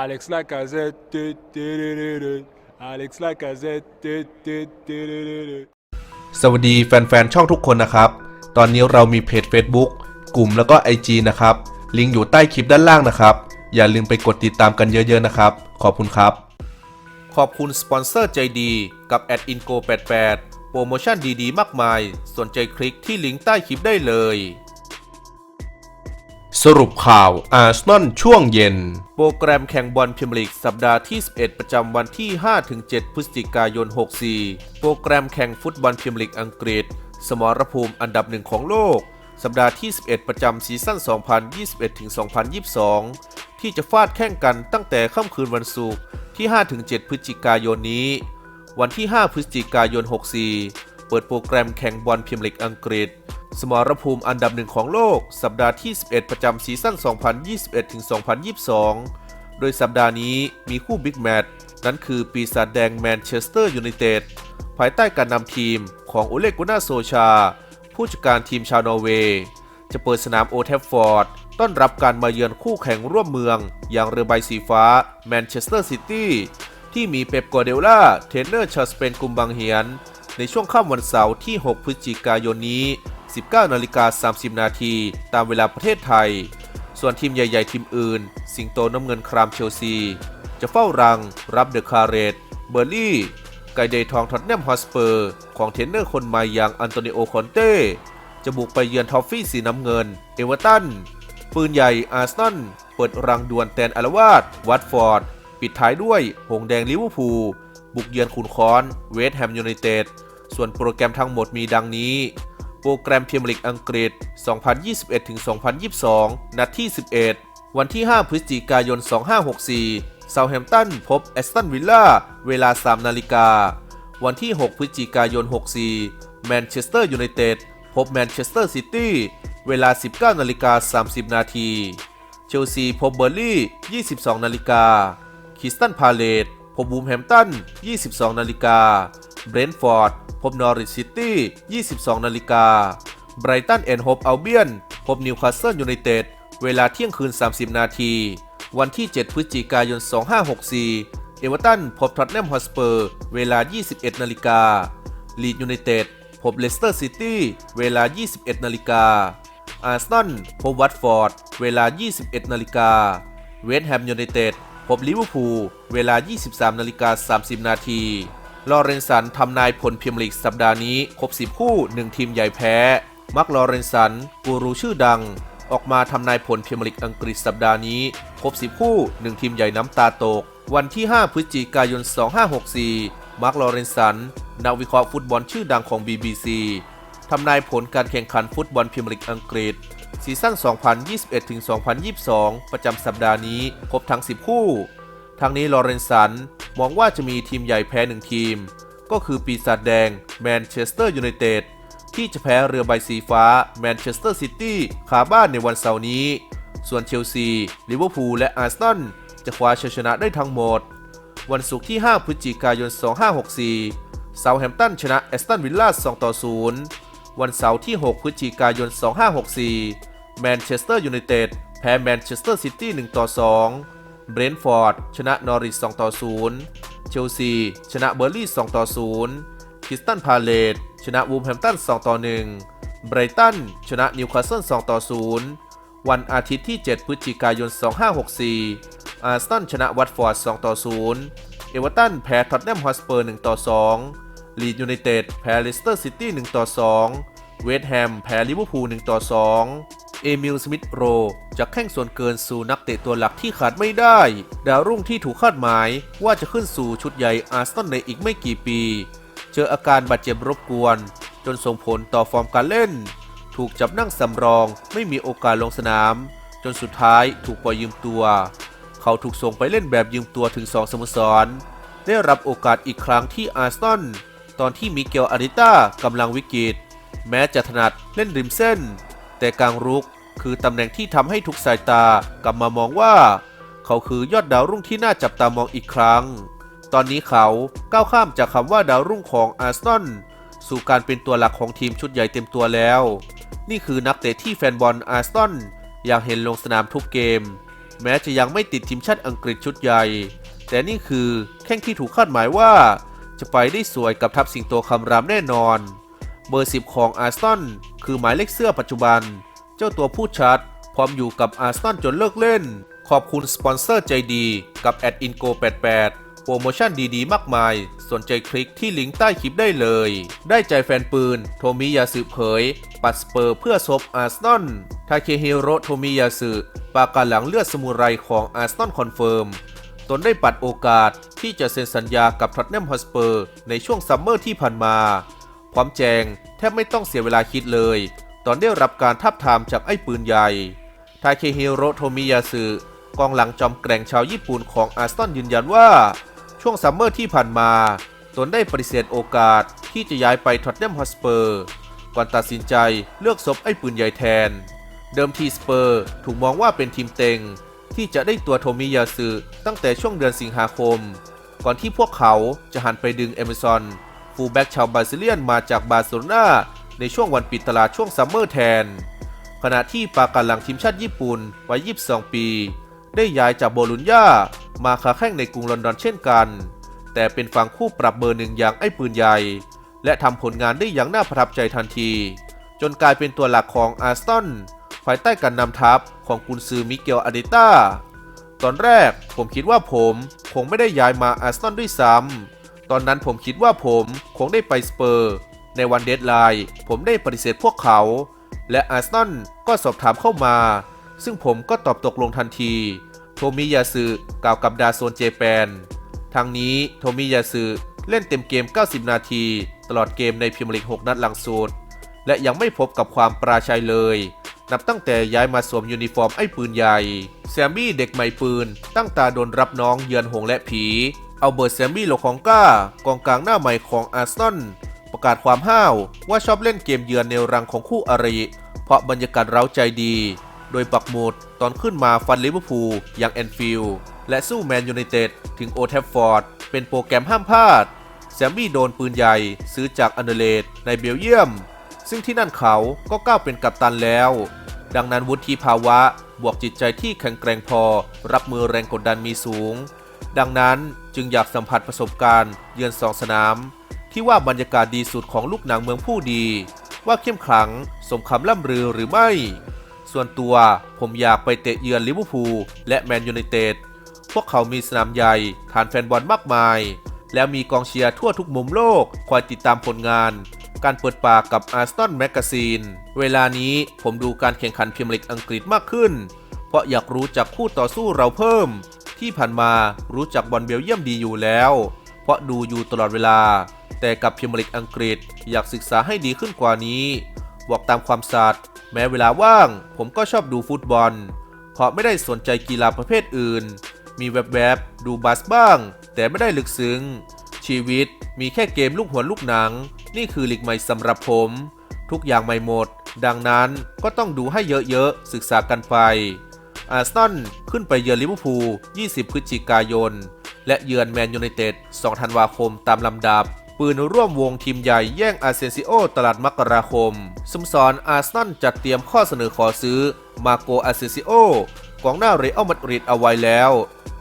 Alex Lacazette. du- du- du- du- du. Alex Lacazette. du- du- du- du- du- du. สวัสดีแฟนๆ ช่องทุกคนนะครับ ตอนนี้เรามีเพจ Facebook กลุ่มแล้วก็ IG นะครับ ลิงก์อยู่ใต้คลิปด้านล่างนะครับ อย่าลืมไปกดติดตามกันเยอะๆนะครับ ขอบคุณครับ ขอบคุณสปอนเซอร์ใจดีกับ a d i n g o 88โปรโมชั่นดีๆ มากมาย สนใจคลิกที่ลิงก์ใต้คลิปได้เลย สรุปข่าวอาร์เซนอลช่วงเย็น โปรแกรมแข่งบอลพรีเมียร์ลีกสัปดาห์ที่ 11 ประจำวันที่ 5-7 พฤศจิกายน 64 โปรแกรมแข่งฟุตบอลพรีเมียร์ลีกอังกฤษ สมรภูมิอันดับหนึ่งของโลก สัปดาห์ที่ 11 ประจำซีซั่น 2021-2022 ที่จะฟาดแข่งกันตั้งแต่ค่ำคืนวันศุกร์ที่ 5-7 พฤศจิกายนนี้ วันที่ 5 พฤศจิกายน 64 เปิดโปรแกรมแข่งบอลพรีเมียร์ลีกอังกฤษ สมรภูมิอันดับหนึ่งของโลก สัปดาห์ที่ 11 ประจำซีซั่น 2021-2022 โดยสัปดาห์นี้มีคู่บิ๊กแมตช์นั้นคือปีศาจแดงแมนเชสเตอร์ยูไนเต็ดภายใต้การนำทีมของโอเลกุนาโซชา ผู้จัดการทีมชาวนอร์เวย์จะเปิดสนามโอเทฟฟอร์ด ต้อนรับการมาเยือนคู่แข่งร่วมเมือง อย่างเรือใบสีฟ้าแมนเชสเตอร์ซิตี้ที่มีเป๊ปกัวเดล่าเทรนเนอร์ชาวสเปนกุมบังเฮียน ในช่วงค่ำวันเสาร์ที่ 6 พฤศจิกายนนี้ 19นาฬิกา30 นาที ตามเวลาประเทศไทย ส่วนทีมใหญ่ ๆ ทีมอื่น สิงโตน้ำเงินครามเชลซี จะเฝ้ารัง รับเดอะคาเรตเบอร์ลี่ ไกเดทองท็อตแนมฮอสเปอร์ ของเทรนเนอร์คนใหม่อย่างอันโตนิโอคอนเต้จะบุกไปเยือนทอฟฟี่สีน้ำเงิน เอเวอร์ตัน ปืนใหญ่อาร์เซนอลเปิดรังดวลแตนอารวาสวัตฟอร์ด ปิดท้ายด้วย หงแดงลิเวอร์พูล บุกเยือนขุนคอน เวสต์แฮมยูไนเต็ด ส่วนโปรแกรมทั้งหมดมีดังนี้ โปรแกรมพรีเมียร์ลีกอังกฤษ 2021-2022 นัดที่ 11 วันที่ 5 พฤศจิกายน 2564เซาแฮมตันพบแอสตันวิลล่า เวลา 3 นาฬิกา วันที่ 6 พฤศจิกายน 64 แมนเชสเตอร์ยูไนเต็ดพบแมนเชสเตอร์ซิตี้ เวลา 19 นาฬิกา 30 นาที เชลซีพบเบอร์ลี่ 22 นาฬิกา คิสตันพาเลตพบบูมแฮมตัน 22 นาฬิกา เบรนท์ฟอร์ดพบนอริ c ซิตี้ 22 นาฬิกาไบรตันแอนด์โฮปอัลเบียนพบนิวคาสเซิลยูไนเต็ดเวลาเที่ยงคืน 30 นาที วันที่ 7 พฤศจิกายน 2564 เอเวอร์ตันพบท็อตแนมฮอสเปอร์ เวลา 21 นาฬิกาลีดยูไนเต็ดพบเลสเตอร์ซิตี้ เวลา 21 นาฬิกาอาร์เซนอลพบวัตฟอร์ด เวลา 21 นาฬิกา เวสต์แฮมยูไนเต็ดพบลิเวอร์พูล เวลา 23 นาฬิกา 30 นาที ลอเรนสันทำนายผลพรีเมียร์ลีกสัปดาห์นี้ครบ 10 คู่ 1 ทีมใหญ่แพ้ มักลอเรนสันกูรูชื่อดัง ออกมาทำนายผลพรีเมียร์ลีกอังกฤษสัปดาห์นี้ครบ 10 คู่ 1 ทีมใหญ่น้ำตาตก วันที่ 5 พฤศจิกายน 2564มาร์คลอเรนสันนักวิเคราะห์ฟุตบอลชื่อดังของ BBC ทำนายผลการแข่งขันฟุตบอลพรีเมียร์ลีกอังกฤษซีซั่น 2021-2022 ประจำสัปดาห์นี้ครบทั้ง 10 คู่ ทั้งนี้ลอเรนสันมองว่าจะมีทีมใหญ่แพ้หนึ่งทีม ก็คือปีศาจแดงแมนเชสเตอร์ยูไนเต็ดที่จะแพ้เรือใบสีฟ้าแมนเชสเตอร์ซิตี้ขาบ้านในวันเสาร์นี้ ส่วนเชลซีลิเวอร์พูลและอาร์เซนอลจะคว้าชัยชนะได้ทั้งหมด วันศุกร์ที่ 5 พฤศจิกายน 2564เซาแฮมตันชนะแอสตันวิลล่า2ต่อ 0 วันเสาร์ที่ 6 พฤศจิกายน 2564แมนเชสเตอร์ยูไนเต็ดแพ้แมนเชสเตอร์ซิตี้1ต่อ 2 เบรนท์ฟอร์ดชนะนอริส2ต่อ0เชลซี ชนะเบอร์ลี่2ต่อ0คริสตันพาเลตชนะวูมแฮมตัน2ต่อ1ไบรตันชนะนิวคาสเซิล2ต่อ0วันอาทิตย์ที่ 7 พฤศจิกายน 2564 อาร์เซนชนะวัตฟอร์ด2ต่อ0เอเวอร์ตันแพ้ท็อตแนมฮอสเปอร์1ต่อ2ลีดยูไนเต็ดแพ้เลสเตอร์ซิตี้1ต่อ2เวสต์แฮมแพ้ลิเวอร์พูล1ต่อ2 เอมิล สมิธโรจากแข้งส่วนเกินสู่นักเตะตัวหลักที่ขาดไม่ได้ ดาวรุ่งที่ถูกคาดหมายว่าจะขึ้นสู่ชุดใหญ่อาร์เซนอลในอีกไม่กี่ปี เจออาการบาดเจ็บรบกวน จนส่งผลต่อฟอร์มการเล่น ถูกจับนั่งสำรองไม่มีโอกาสลงสนาม จนสุดท้ายถูกปล่อยยืมตัว เขาถูกส่งไปเล่นแบบยืมตัวถึง2สโมสร ได้รับโอกาสอีกครั้งที่อาร์เซนอลตอนที่มิเกลอาริต้ากำลังวิกฤตแม้จะถนัดเล่นริมเส้น แต่กลางรุกคือตำแหน่งที่ทำให้ทุกสายตากลับมามองว่า เขาคือยอดดาวรุ่งที่น่าจับตามองอีกครั้ง ตอนนี้เขาก้าวข้ามจากคำว่าดาวรุ่งของอาร์เซนอลสู่การเป็นตัวหลักของทีมชุดใหญ่เต็มตัวแล้ว นี่คือนักเตะที่แฟนบอลอาร์เซนอลอยากเห็นลงสนามทุกเกม แม้จะยังไม่ติดทีมชาติอังกฤษชุดใหญ่ แต่นี่คือแข้งที่ถูกคาดหมายว่า จะไปได้สวยกับทัพสิงโตคำรามแน่นอน เบอร์ 10 ของอาร์เซนคือหมายเลขเสื้อปัจจุบัน เจ้าตัวพูดชัด พร้อมอยู่กับอาร์เซนจนเลิกเล่น ขอบคุณสปอนเซอร์ใจดีกับแอดอินโก88 โปรโมชั่นดีๆ มากมาย สนใจคลิกที่ลิงก์ใต้คลิปได้เลย ได้ใจแฟนปืน โทมิยาสึเผย ปัดสเปอร์เพื่อซบอาร์เซนทาเคฮิโรโทมิยาสึปากกาหลังเลือดสมุไรของอาร์เซนคอนเฟิร์มตนได้ปัดโอกาสที่จะเซ็นสัญญากับท็อตแนมฮอสเปอร์ในช่วงซัมเมอร์ที่ผ่านมา พร้อมแจงแทบไม่ต้องเสียเวลาคิดเลย ตอนได้รับการทับทามจากไอ้ปืนใหญ่ ทาเคฮิโรโทมิยาสึกองหลังจอมแกร่งชาวญี่ปุ่นของอาร์เซนยืนยันว่า ช่วงซัมเมอร์ที่ผ่านมา ตนได้ปฏิเสธโอกาสที่จะย้ายไปท็อตแนมฮอสเปอร์ก่อนตัดสินใจเลือกซบไอ้ปืนใหญ่แทน เดิมทีสเปอร์ถูกมองว่าเป็นทีมเต็ง ที่จะได้ตัวโทมิยาสึตั้งแต่ช่วงเดือนสิงหาคม ก่อนที่พวกเขาจะหันไปดึงเอเมซอน ฟูลแบ็กชาวบราซิเลียนมาจากบาร์เซโลนาในช่วงวันปิดตลาดช่วงซัมเมอร์แทน ขณะที่ปาการหลังทีมชาติญี่ปุ่นวัย 22 ปี ได้ย้ายจากโบลุญญามาค้าแข่งในกรุงลอนดอนเช่นกัน แต่เป็นฝั่งคู่ปรับเบอร์หนึ่งอย่างไอ้ปืนใหญ่ และทำผลงานได้อย่างน่าประทับใจทันที จนกลายเป็นตัวหลักของอาร์สตันภายใต้การนำทัพของกุนซือมิเกลอาเดต้าตอนแรกผมคิดว่าผมคงไม่ได้ย้ายมาอาร์เซนด้วยซ้ำ ตอนนั้นผมคิดว่าผมคงได้ไปสเปอร์ ในวันเดดไลน์ผมได้ปฏิเสธพวกเขา และอาร์เซนอลก็สอบถามเข้ามา ซึ่งผมก็ตอบตกลงทันที โทมิยาสึกล่าวกับดาโซนเจแปนทางนี้โทมิยาสึเล่นเต็มเกม 90 นาที ตลอดเกมในพรีเมียร์ลีก6 นัดหลังสุดและยังไม่พบกับความปราชัยเลย นับตั้งแต่ย้ายมาสวมยูนิฟอร์มไอ้ปืนใหญ่ แซมมี่เด็กใหม่ปืน ตั้งตาโดนรับน้องเยือนหงและผี อาเบิร์ตแซมมี่โลคองก้ากองกลางหน้าใหม่ของอาร์เซนอลประกาศความห้าวว่าชอบเล่นเกมเยือนในรังของคู่อริ เพราะบรรยากาศเร้าใจดี โดยปักหมุดตอนขึ้นมาฟันลิเวอร์พูลอย่างแอนฟิลด์และสู้แมนยูไนเต็ดถึงโอแทฟฟอร์ด เป็นโปรแกรมห้ามพลาด แซมมี่โดนปืนใหญ่ซื้อจากอันเดเลดในเบลเยียม ซึ่งที่นั่นเขาก็ก้าวเป็นกัปตันแล้ว ดังนั้นวุฒิภาวะบวกจิตใจที่แข็งแกร่งพอ รับมือแรงกดดันมีสูง ดังนั้น จึงอยากสัมผัสประสบการณ์เยือนสองสนาม ที่ว่าบรรยากาศดีสุดของลูกหนังเมืองผู้ดี ว่าเข้มขลังสมคำล่ำลือหรือไม่ ส่วนตัวผมอยากไปเตะเยือนลิเวอร์พูลและแมนยูไนเต็ดพวกเขามีสนามใหญ่ฐานแฟนบอลมากมาย แล้วมีกองเชียร์ทั่วทุกมุมโลกคอยติดตามผลงาน การเปิดปากกับอาร์ s ตอนแมกกาซีนเวลานี้ผมดูการแข่งขันพรีเมียร์ลีกอังกฤษมากขึ้น เพราะอยากรู้จักคู่ต่อสู้เราเพิ่ม ที่ผ่านมารู้จักบอลเบลเยียมดีอยู่แล้ว เพราะดูอยู่ตลอดเวลา แต่กับพรีเมียร์ลีกอังกฤษอยากศึกษาให้ดีขึ้นกว่านี้ บอกตามความสัตย์แม้เวลาว่าง ผมก็ชอบดูฟุตบอล เพราะไม่ได้สนใจกีฬาประเภทอื่น มีแวบๆดูบาสบ้าง แต่ไม่ได้ลึกซึ้ง ชีวิตมีแค่เกมลูกหัวลูกหนัง นี่คือลีกใหม่สำหรับผม ทุกอย่างใหม่หมด ดังนั้นก็ต้องดูให้เยอะๆศึกษากันไป อาร์เซนอลขึ้นไปเยือนลิเวอร์พูล 20 พฤศจิกายน และเยือนแมนยูไนเต็ด 2 ธันวาคมตามลำดับ ปืนร่วมวงทีมใหญ่แย่งอาเซนซิโอตลาดมกราคมสมสรอาร์เซนอลจัดเตรียมข้อเสนอขอซื้อมาโกอาเซนซิโอกองหน้าเรอัลมาดริดเอาไว้แล้ว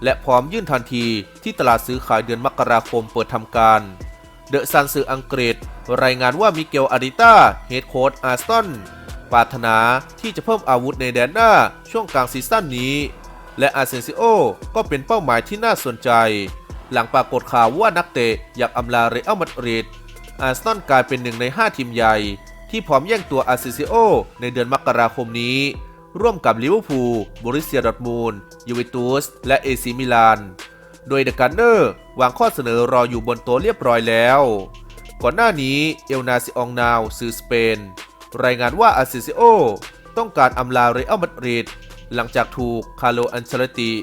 และพร้อมยื่นทันทีที่ตลาดซื้อขายเดือนมกราคมเปิดทำการเดอะซันสื่ออังกฤษ รายงานว่ามิเกลอาริต้าเฮดโค้ชอาร์เซน ปรารถนาที่จะเพิ่มอาวุธในแดนหน้าช่วงกลางซีซั่นนี้ และอาเซนซิโอก็เป็นเป้าหมายที่น่าสนใจ หลังปรากฏข่าวว่านักเตะอยากอำลาเรอัลมาดริดอาร์เซนอลกลายเป็นหนึ่งใน 5 ทีมใหญ่ ที่พร้อมแย่งตัวอาเซนซิโอในเดือนมกราคมนี้ ร่วมกับลิเวอร์พูลบริเซียดอร์ทมูลยูเวนตุสและเอซิมิลานโดยเดอะการ์เนอร์วางข้อเสนอรออยู่บนโต๊ะเรียบร้อยแล้ว ก่อนหน้านี้เอลนาซิองนาวสื่อสเปน รายงานว่าอาซนซิโอต้องการอำลาเรอัลมาดริดหลังจากถูกคาร์โลอันเชลติ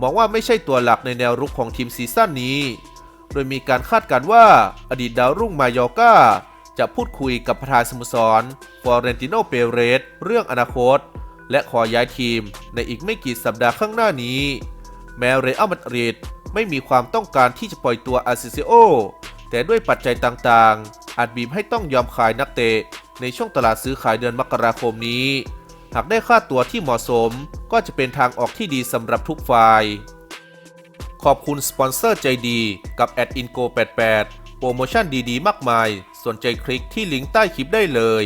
มองว่าไม่ใช่ตัวหลักในแนวรุกของทีมซีซั่นนี้ โดยมีการคาดการณ์ว่าอดีตดาวรุ่งมายอกาจะพูดคุยกับประธานสโมสรฟอเรนติโน เปเรส เรื่องอนาคต และขอย้ายทีมในอีกไม่กี่สัปดาห์ข้างหน้านี้ แม้เรอัลมาดริดไม่มีความต้องการที่จะปล่อยตัวอาซนซิโอ แต่ด้วยปัจจัยต่างๆ อาจบีบให้ต้องยอมขายนักเตะ ในช่วงตลาดซื้อขายเดือนมกราคมนี้ หากได้ค่าตัวที่เหมาะสมก็จะเป็นทางออกที่ดีสำหรับทุกฝ่าย ขอบคุณสปอนเซอร์ใจดีกับ a d i n g o 88โปรโมชั่นดีๆ มากมาย สนใจคลิกที่ลิงก์ใต้คลิปได้เลย